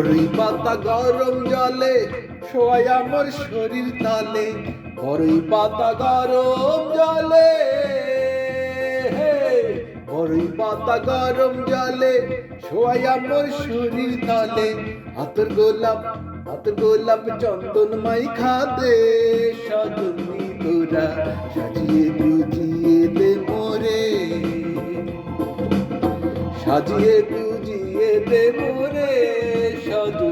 বড়ই পাতা গরম জলে, শোয়াই আমার শরীর তালে। বড়ই পাতা গরম জলে বড়ই পাতা গরম জলে, শোয়াই আমার শরীর তালে। আতর গোলাপ আতর গোলাপ চন্দন মাই খাদে সজনী তোরা সাজিয়ে গুজিয়ে দে মোরে। সাজিয়ে গুজিয়ে দে মোরে। এত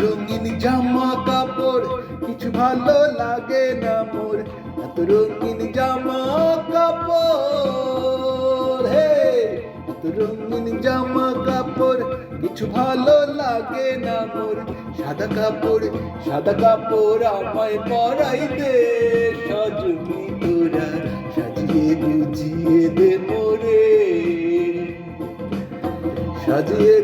রঙিন জামা কাপড় কিছু ভালো লাগে না মোর। এত রঙিন জামা কাপড়। রঙিন জামা কাপড়, কিছু ভালো লাগে না মোর। সাদা কাপড় সাদা কাপড় আমায় পরাই দে সজনী তোরা, সাজিয়ে বুঝিয়ে দে মোরে। সাজিয়ে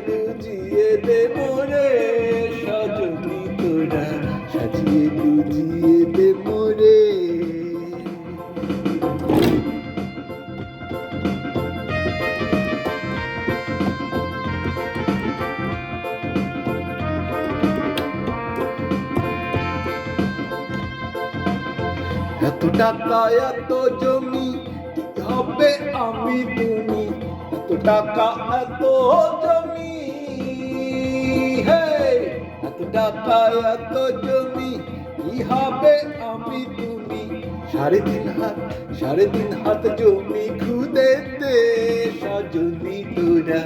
এত টাকা, এত জমি হবে আমি তুমি এত টাকা, এত জমি এত টাকা, এত জমি, কি হবে আমি তুমি সাড়ে তিন হাত সাড়ে তিন হাত জমি খুদেতে সজনী তোরা,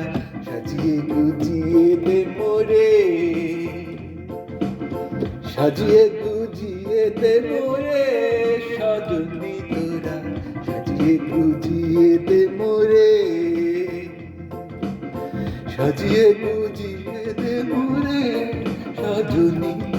সাজিয়ে গুজিয়ে দে মোরে। সাজিয়ে গুজিয়ে দে মোরে। গুজিয়ে দে মোরে সাজিয়ে গুজিয়ে দে মোরে সজনী